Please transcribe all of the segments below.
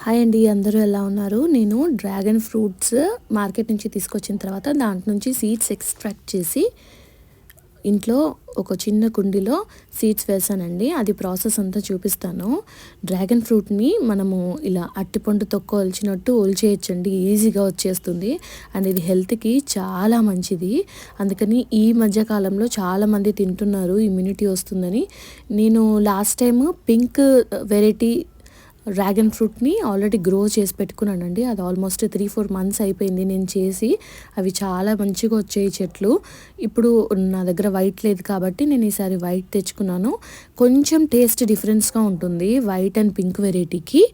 Hi అండి అందరూ ఎలా ఉన్నారు? నేను డ్రాగన్ ఫ్రూట్స్ మార్కెట్ నుంచి తీసుకొచ్చిన తర్వాత దాంట్ నుంచి సీడ్స్ ఎక్స్ట్రాక్ట్ చేసి ఇంట్లో ఒక చిన్న కుండీలో సీడ్స్ వేసానండి. అది ప్రాసెస్ అంతా చూపిస్తాను. డ్రాగన్ ఫ్రూట్ని మనము ఇలా అట్టిపండు తొక్క ఒలిచినట్టు ఒలిచేయచ్చండి. ఈజీగా వచ్చేస్తుంది. అండ్ ఇది హెల్త్కి చాలా మంచిది. అందుకని ఈ మధ్యకాలంలో చాలామంది తింటున్నారు. ఇమ్యూనిటీ వస్తుందని. నేను last time pink variety dragon ఫ్రూట్ని already grow చేసి పెట్టుకున్నానండి. అది ఆల్మోస్ట్ త్రీ ఫోర్ మంత్స్ అయిపోయింది నేను చేసి. అవి చాలా మంచిగా వచ్చాయి చెట్లు. ఇప్పుడు నా దగ్గర వైట్ లేదు కాబట్టి నేను ఈసారి వైట్ తెచ్చుకున్నాను. కొంచెం టేస్ట్ డిఫరెన్స్గా ఉంటుంది వైట్ అండ్ పింక్ వెరైటీకి.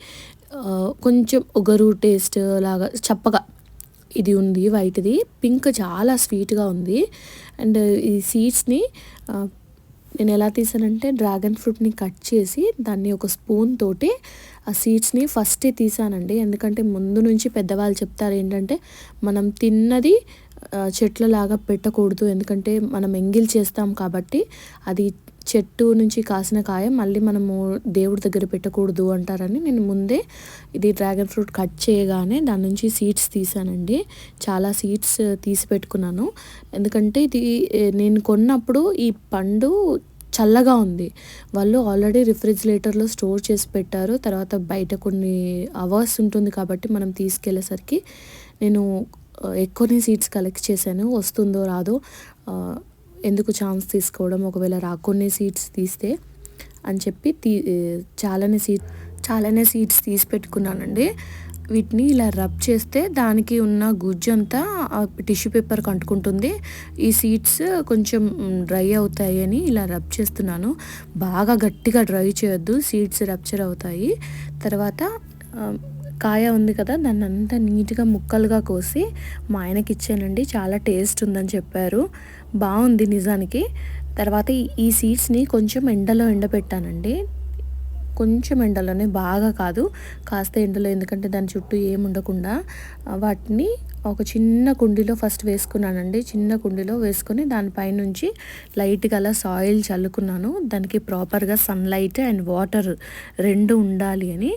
కొంచెం ఒగరు టేస్ట్ లాగా చప్పగా ఇది ఉంది వైట్ది. పింక్ చాలా స్వీట్గా ఉంది. అండ్ ఈ సీడ్స్ని నేను ఎలా తీసానంటే డ్రాగన్ ఫ్రూట్ని కట్ చేసి దాన్ని ఒక స్పూన్ తోటి ఆ సీడ్స్ని ఫస్టే తీసానండి. ఎందుకంటే ముందు నుంచి పెద్దవాళ్ళు చెప్తారు ఏంటంటే మనం తిన్నది చెట్లలాగా పెట్టకూడదు. ఎందుకంటే మనం ఎంగిల్ చేస్తాం కాబట్టి అది చెట్టు నుంచి కాసిన కాయ మళ్ళీ మనము దేవుడి దగ్గర పెట్టకూడదు అంటారని నేను ముందే ఇది డ్రాగన్ ఫ్రూట్ కట్ చేయగానే దాని నుంచి సీడ్స్ తీసానండి. చాలా సీడ్స్ తీసి పెట్టుకున్నాను. ఎందుకంటే ఇది నేను కొన్నప్పుడు ఈ పండు చల్లగా ఉంది. వాళ్ళు ఆల్రెడీ రిఫ్రిజిరేటర్లో స్టోర్ చేసి పెట్టారు. తర్వాత బయట కొన్ని అవర్స్ ఉంటుంది కాబట్టి మనం తీసుకెళ్ళేసరికి నేను ఎక్కువనే సీట్స్ కలెక్ట్ చేశాను. వస్తుందో రాదో ఎందుకు ఛాన్స్ తీసుకోవడం ఒకవేళ రాకొన్ని సీట్స్ తీస్తే అని చెప్పి తీ చాలానే సీట్ చాలానే సీట్స్ తీసి పెట్టుకున్నానండి. వీటిని ఇలా రబ్ చేస్తే దానికి ఉన్న గుజ్జు అంతా టిష్యూ పేపర్కి అంటుకుంటుంది ఈ సీడ్స్ కొంచెం డ్రై అవుతాయి అని ఇలా రబ్ చేస్తున్నాను. బాగా గట్టిగా డ్రై చేయొద్దు సీడ్స్ రప్చర్ అవుతాయి. తర్వాత కాయ ఉంది కదా దాన్ని అంతా నీట్గా ముక్కలుగా కోసి మా ఆయనకి ఇచ్చానండి. చాలా టేస్ట్ ఉందని చెప్పారు. బాగుంది నిజానికి. తర్వాత ఈ సీడ్స్ని కొంచెం ఎండలో ఎండబెట్టానండి. కొంచెం ఎండలోనే బాగా కాదు. కాస్త ఎండలో ఎందుకంటే దాని చుట్టూ ఏమి ఉండకుండా. వాటిని ఒక చిన్న కుండీలో ఫస్ట్ వేసుకున్నానండి. చిన్న కుండీలో వేసుకొని దానిపైనుంచి లైట్గా అలా సాయిల్ చల్లుకున్నాను. దానికి ప్రాపర్గా సన్లైట్ అండ్ వాటర్ రెండు ఉండాలి అని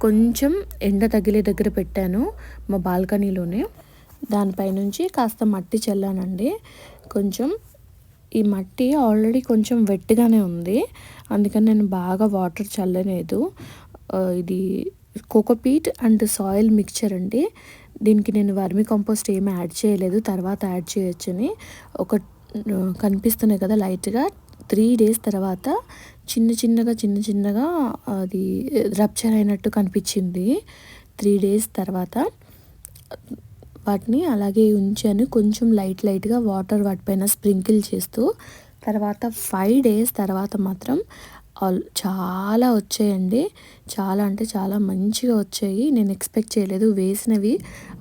కొంచెం ఎండ తగిలే దగ్గర పెట్టాను మా బాల్కనీలోనే. దానిపైనుంచి కాస్త మట్టి చల్లానండి. కొంచెం ఈ మట్టి ఆల్రెడీ కొంచెం వెట్టిగానే ఉంది. అందుకని నేను బాగా వాటర్ చల్లలేదు. ఇది కోకోపీట్ అండ్ సాయిల్ మిక్చర్ అండి. దీనికి నేను వర్మి కంపోస్ట్ ఏమి యాడ్ చేయలేదు. తర్వాత యాడ్ చేయొచ్చని ఒక కనిపిస్తున్నాయి కదా లైట్గా. త్రీ డేస్ తర్వాత చిన్న చిన్నగా చిన్న చిన్నగా అది రప్చర్ అయినట్టు కనిపించింది. త్రీ డేస్ తర్వాత వాటిని అలాగే ఉంచాను. కొంచెం లైట్ లైట్గా వాటర్ వాటిపైన స్ప్రింకిల్ చేస్తూ తర్వాత ఫైవ్ డేస్ తర్వాత మాత్రం ఆల్ చాలా వచ్చాయండి. చాలా అంటే చాలా మంచిగా వచ్చాయి. నేను ఎక్స్పెక్ట్ చేయలేదు. వేసినవి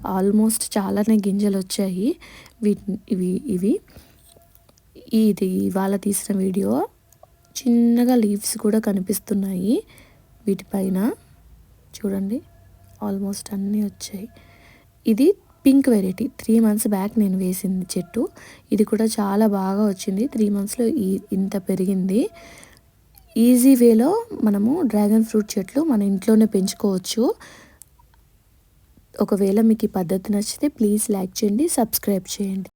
ఆల్మోస్ట్ చాలానే గింజలు వచ్చాయి. వీటి ఇవి ఇవి. ఇది ఇవాళ తీసిన వీడియో. చిన్నగా లీవ్స్ కూడా కనిపిస్తున్నాయి వీటిపైన. చూడండి. ఆల్మోస్ట్ అన్నీ వచ్చాయి. ఇది pink variety. Three months back నేను వేసింది చెట్టు. ఇది కూడా చాలా బాగా వచ్చింది. త్రీ మంత్స్లో ఈ ఇంత పెరిగింది. ఈజీ వేలో మనము డ్రాగన్ ఫ్రూట్ చెట్లు మన ఇంట్లోనే పెంచుకోవచ్చు. ఒకవేళ మీకు ఈ పద్ధతి నచ్చితే ప్లీజ్ లైక్ చేయండి సబ్స్క్రైబ్ చేయండి.